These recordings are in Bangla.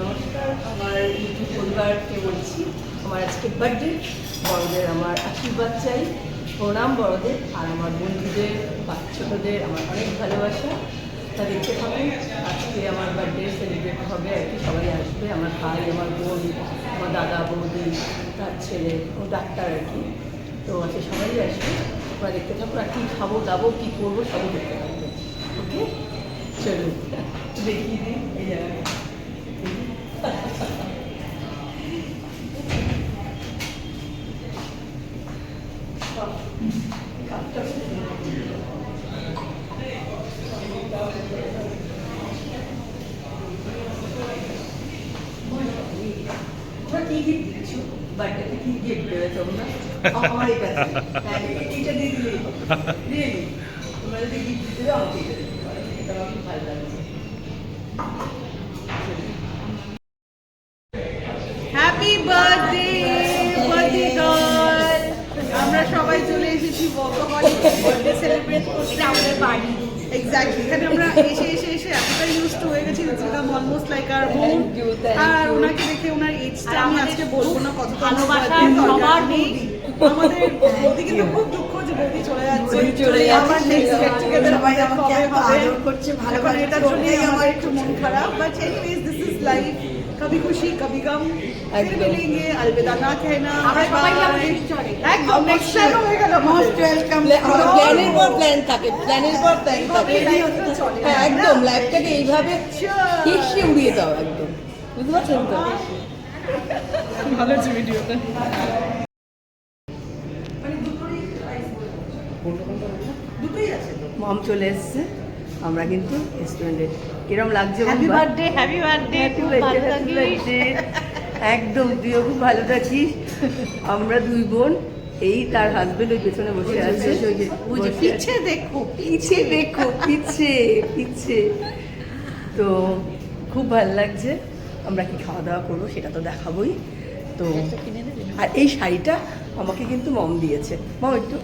নমস্কার, আমার ইউটিউব পরিবারকে বলছি। আমার আজকে বার্থডে বড়দের আমার আশীর্বাদ চাই। প্রণাম বড়দের আর আমার বন্ধুদের বাচ্চাদের আমার অনেক ভালোবাসা। তা দেখতে পাবেন আজকে আমার বার্থডে সেলিব্রেট হবে, আর কি সবাই আসবে। আমার ভাই, আমার বোন, আমার দাদা, বৌদি, তার ছেলে ও ডাক্তার আর কি। তো আজকে সবাই আসবে। তোমরা দেখতে থাকো আর কী খাব, দাবো, কী করব, সবই দেখতে থাকবে ওকে চলুন, দেখিয়ে দিই, এই জায়গাটা বার্থডেতে কি গিফট দেবে তোমরা আমার এটা হ্যাঁ এইটা দিয়ে দিলেই হবে রিয়েলি তোমরা যদি গিফট দিতে দাও আমাকে এটা দিতে পারো এটা আমার ভালো লাগছে হ্যাপি বার্থডে বার্থডে গার্ল আমরা সবাই চলে এসেছি বার্থডে সেলিব্রেট করতে আমাদের বাড়ি। এক্স্যাক্টলি এখানে আমরা এসে এসে এসে এতটা ইউজ টু হয়ে গেছি it's become almost like our home আর ওনাকে দেখে ওনার এজটা আমি আজকে বলব না কত ভালোবাসা সবার নেই আমাদের খুব দুঃখ যে বৌদি চলে যাচ্ছে। চলে আমার নেক্সট গেট টুগেদার সবাই আমাকে এত আদর করছে, ভালো করে এটা আমার একটু মন খারাপ। But anyways this is life Kabhi Khushi Kabhi গম মিলেঙ্গে আলবিদা না কেনা আমরা সবাই একদম নেক্সট টাইম হয়ে গেল মোস্ট ওয়েলকাম প্ল্যানের থাকে প্ল্যানের পর প্ল্যান থাকে হ্যাঁ একদম লাইফটাকে এইভাবে হিসে উড়িয়ে দাও একদম বুঝতে পারছেন তো ভালো হচ্ছে ভিডিওটা চলে এসছে। আমরা কিন্তু রেস্টুরেন্টে কিরম লাগছে হ্যাপি বার্থডে হ্যাপি বার্থডে খুব ভালো happy একদম তুইও খুব ভালো থাকিস। আমরা দুই বোন এই তার হাজবেন্ড ওই পেছনে বসে আছে। পিছে। দেখো পিছে। দেখো পিছে পিছে। তো খুব ভালো লাগছে। আমরা কি খাওয়া দাওয়া করব সেটা তো দেখাবোই। তো আর এই শাড়িটা আমাকে কিন্তু মম দিয়েছে। মম একটু।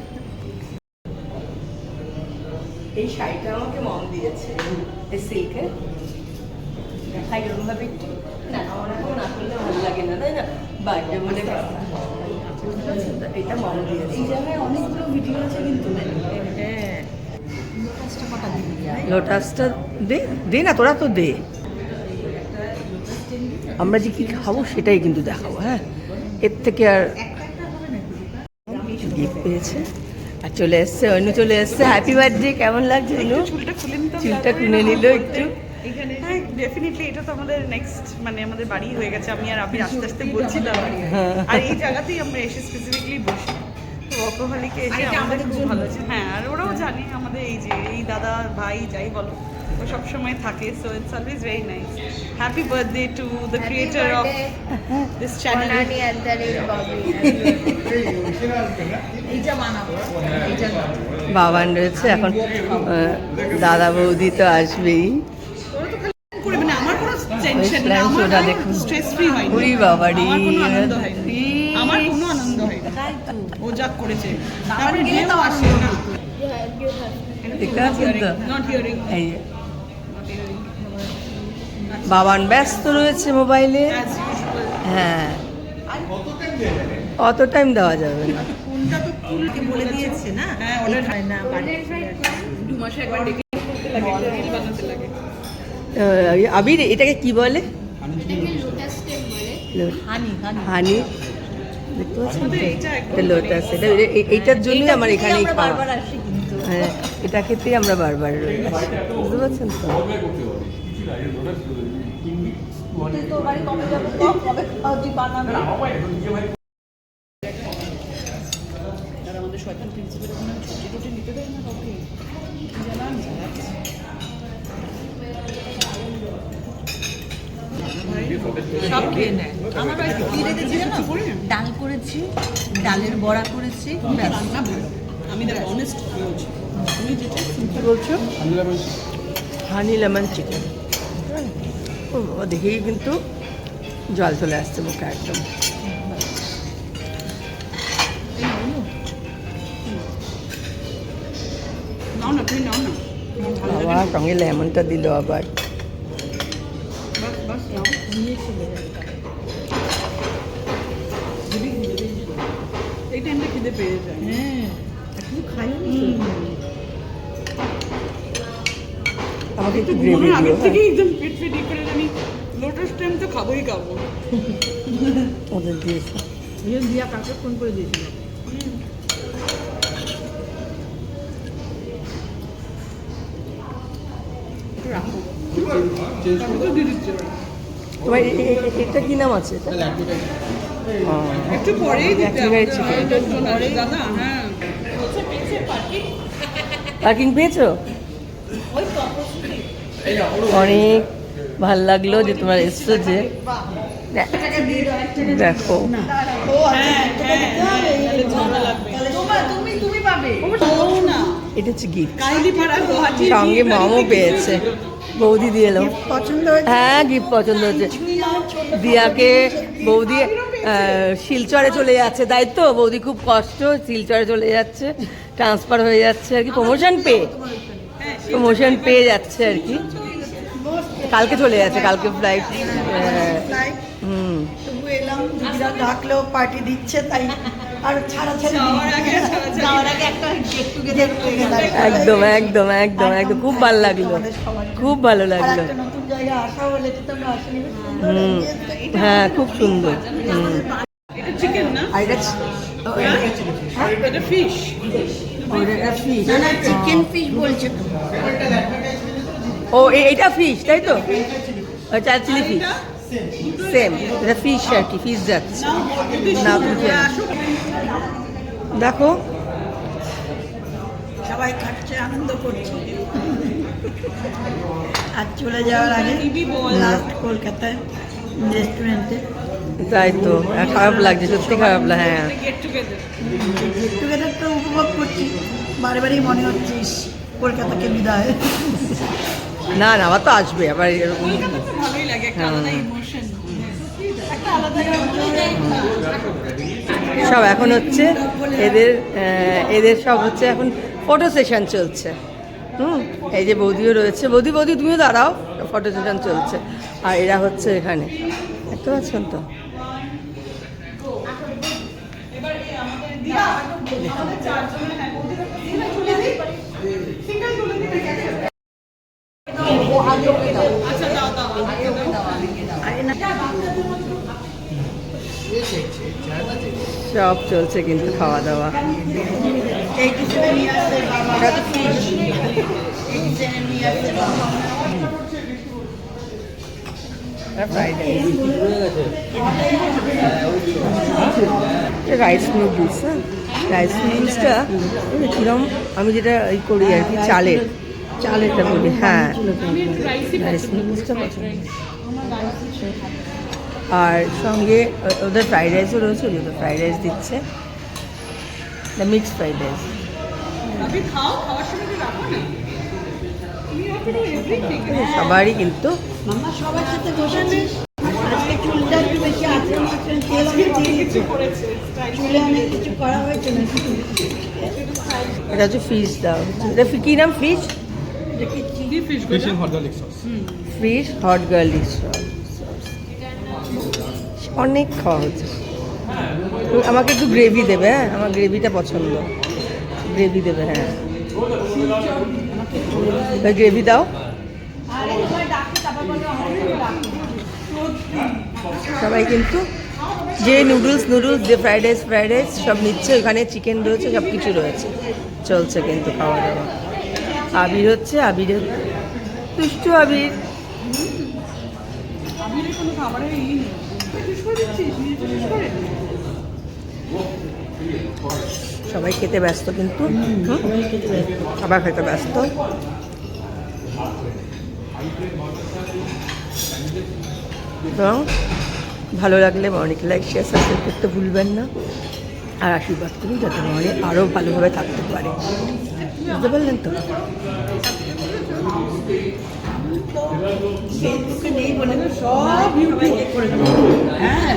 এই শাড়িটা আমাকে মম দিয়েছে এই সিল্কের দেখাই এরকম ভাবে একটু না আমার এখন না করলে ভালো লাগে না তাই না? বার্থডে বলে কথা। বুঝতে পারছেন তো? এটা মম দিয়েছে। এই জায়গায় অনেকগুলো ভিডিও আছে কিন্তু। হ্যাঁ। লোটাসটা দে দে না তোরা তো দে। আমরা যে কি খাব সেটাই কিন্তু দেখাবো হ্যাঁ? এর থেকে আর গিফট পেয়েছে। চলে এসছে অনু চলে এসছে। হ্যাপি বার্থডে কেমন লাগছে অনু? চুলটা খুলে নিতে চুলটা খুলে নিল একটু। এখানে হ্যাঁ ডেফিনেটলি এটা তো আমাদের নেক্সট মানে আমাদের বাড়ি হয়ে গেছে আমি আর আপনি আস্তে আস্তে বলছিলাম। আর এই জায়গাতেই আমরা এসে স্পেসিফিকলি বসি। তো অকহলিকে এসে আমাদের খুব ভালো আছে হ্যাঁ আর ওরাও জানে আমাদের এই যে এই দাদা ভাই যাই বলো। ও সব সময় থাকে so it's always very nice happy birthday to the creator of this channel Baban রয়েছে এখন দাদা বৌদি তো আসবেই। মানে আমার কোনো টেনশন plan না আমার দেখুন। স্ট্রেস ফ্রি হয়নি। উরি বাবারি আমার কোনো আনন্দ হয়নি। ই। আমার কোনো আনন্দ হয়নি। ও যা করেছে। তারপরে গেলে তো তো আসবে আসবে না। ঠিক আছে নট হিয়ারিং এই যে। বাবান ব্যস্ত রয়েছে মোবাইলে। হ্যাঁ। অত টাইম দেওয়া যাবে না। আবির এটাকে কি বলে? Honey lotus. এটা এইটার জন্যই আমার এখানে আমরা খাওয়া। হ্যাঁ এটা খেতেই আমরা বারবার রই বুঝতে পারছেন তো? তুই তোর বাড়ি কবে যাব কবে তুই বানাবি আমাদের শয়তান প্রিন্সিপাল কোনো ছুটি টুটি নিতে দেয় না কাউকে জানান সব খেয়ে নেয়। আমার বাড়িতে কি রেখেছি জানো ডাল করেছি ডালের বড়া করেছি ব্যাস। রান্না ভালো আমি দেখ অনেস্ট বলছি তুমি যেটা বলছো হানি লেমন চিকেন ও বাবা দেখেই কিন্তু জল চলে আসছে মুখে একদম। নাও না তুমি নাও না। বাবা সঙ্গে লেমনটা দিল আবার। বাস বাস নাও। এই টাইমটা খিদে পেয়ে যায় হ্যাঁ কিছু আমাকে একটু গ্রেভি হয় আগের দিও থেকেই একদম পেট ই করে জানি লোটাস টাইম তো খাবোই খাব। ওদের দিয়েছে দিয়া কাকে ফোন করে দিয়েছিল। তোমার এটা কি নাম আছে একটু পরেই দিতে Activate হবে। chicken. এটার জন্য আছে, দাদা হ্যাঁ পার্কিং পেয়েছ অনেক ভালো লাগল যে তোমার এসছো যে দেখো। এটা হচ্ছে গিফট সঙ্গে পেয়েছে। বৌদি দিয়ে হ্যাঁ গিফট পছন্দ হচ্ছে। দিয়াকে বৌদি শিলচরে চলে যাচ্ছে। তাই তো? বৌদি খুব কষ্ট, শিলচরে চলে যাচ্ছে। ট্রান্সফার হয়ে যাচ্ছে আর কি। প্রমোশন পেয়ে। প্রমোশন পেয়ে যাচ্ছে আর কি। কালকে চলে যাচ্ছে কালকে ফ্লাইট হুম। এলাম ডাকলো পার্টি দিচ্ছে তাই আর ছাড়া একদম একদম একদম একদম। খুব ভালো লাগল। খুব ভালো লাগল। হুম। হ্যাঁ খুব সুন্দর। হুম। না না চিকেন ফিশ বলছে। তো ও এটা ফিশ তাই তো? চার চিলি ফিশ সেম এটা ফিশ আর কি ফিশ যাচ্ছে না। দেখো। সবাই খাচ্ছে আনন্দ করছে। আর চলে যাওয়ার আগে লাস্ট কলকাতায় রেস্টুরেন্টে তাই তো খারাপ লাগছে সত্যি খারাপ লাগে হ্যাঁ। গেট টুগেদার তো উপভোগ করছি বারে বারেই মনে হচ্ছে কলকাতাকে বিদায়। না না আবার তো আসবে আবার এরকম। ভালোই লাগে একটা হ্যাঁ। আলাদা ইমোশন সব এখন হচ্ছে এদের এদের সব হচ্ছে এখন ফটো সেশন চলছে। হুম এই যে বৌদিও রয়েছে। বৌদি বৌদি তুমিও দাঁড়াও ফটো সেশন চলছে। আর এরা হচ্ছে এখানে। দেখতে পাচ্ছেন তো? সব চলছে কিন্তু খাওয়া দাওয়া। রাইস নুডলস হ্যাঁ রাইস নুডলসটা কিরম আমি যেটা এই করি আর কি চালের। চালেরটা বলি হ্যাঁ। রাইস নুডলসটা পছন্দ আর সঙ্গে ওদের ফ্রাইড রাইসও রয়েছে ওই ওদের ফ্রাইড রাইস দিচ্ছে। মিক্সড ফ্রাইড রাইস সবারই কিন্তু এটা হচ্ছে ফিশ দাও। এটা ফি- কি নাম ফিশ ফিশ হট গার্লিক অনেক খাওয়া হচ্ছে আমাকে একটু গ্রেভি দেবে হ্যাঁ? আমার গ্রেভিটা পছন্দ। গ্রেভি দেবে হ্যাঁ। গ্রেভি দাও। সবাই কিন্তু যে নুডলস নুডলস যে ফ্রাইড রাইস ফ্রাইড রাইস সব নিচ্ছে ওখানে চিকেন রয়েছে সব কিছু রয়েছে। চলছে কিন্তু খাওয়া দাওয়া। আবির হচ্ছে আবিরের দুষ্টু আবির। শেষ করে সবাই খেতে ব্যস্ত কিন্তু? সবাই খেতে ব্যস্ত। এবং ভালো লাগলে অনেক লাইক শেয়ার সাবস্ক্রাইব করতে ভুলবেন না। আর আশীর্বাদ করুন যাতে মনে আরও ভালোভাবে থাকতে পারে। বুঝতে পারলেন তো? হ্যাঁ।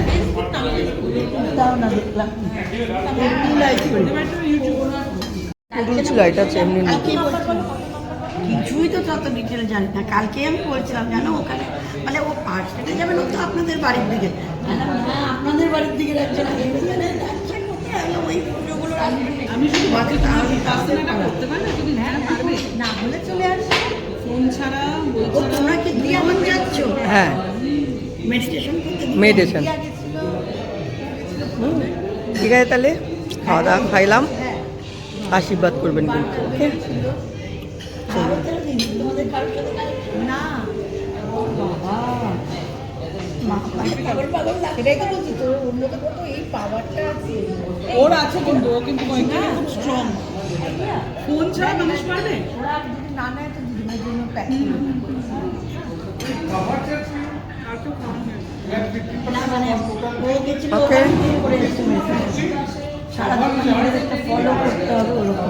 কিছুই তো তত ডিটেল জানি না। কালকে আমি বলছিলাম জানো ওখানে? মানে ও পার্সেলে যাবেন ও তো আপনাদের বাড়ির দিকে। হ্যাঁ আপনাদের বাড়ির দিকে? আমি শুধু তাহলে- করতে পারে? না হ্যাঁ পারবে। না হলে চলে আসবে। ফোন ছাড়া ও তোমরা কি দিয়ে আমার যাচ্ছ? হ্যাঁ। মেডিটেশন গেছিল। ঠিক আছে তাহলে? খাওয়া দাওয়া খাইলাম। আশীর্বাদ করবেন কিন্তু। ওকে না ও বাবা মা মানে পাগল পাগল লাগে এটাই তো বলছি তোর অন্য কোথাও তো এই পাওয়ারটা আছে ওর আছে কিন্তু ও কিন্তু খুব স্ট্রং ফোন ছাড়া মানুষ পারবে? ওরা যদি না নেয় তো দিদিমার জন্য প্যাক সারাদিন একটা ফলো করতে হবে ওরকম।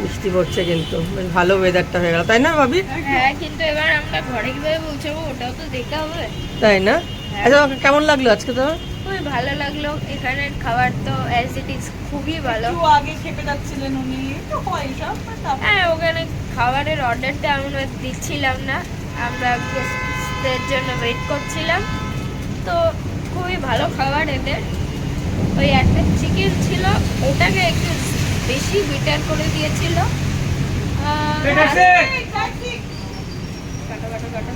বৃষ্টি পড়ছে কিন্তু। বেশ ভালো ওয়েদারটা হয়ে গেল। তাই না ভাবি? হ্যাঁ কিন্তু এবার আমরা ঘরে কীভাবে পৌঁছাবো ওটাও তো দেখতে হবে। তাই না? আচ্ছা কেমন লাগল আজকে তোমার? খুবই ভালো লাগল। এখানের খাবার তো অ্যাজ ইট ইজ খুবই ভালো। আগে খেপে যাচ্ছিলেন উনি। একটু হয় সব হ্যাঁ ওখানে খাবারের অর্ডারটা আমরা দিচ্ছিলাম না। আমরা গেস্টদের জন্য ওয়েট করছিলাম। তো খুবই ভালো খাবার এদের। ওই একটা চিকেন ছিল ওটাকে একটু বেশি বিটার করে দিয়েছিল। আহ, কাটো কাটো কাটো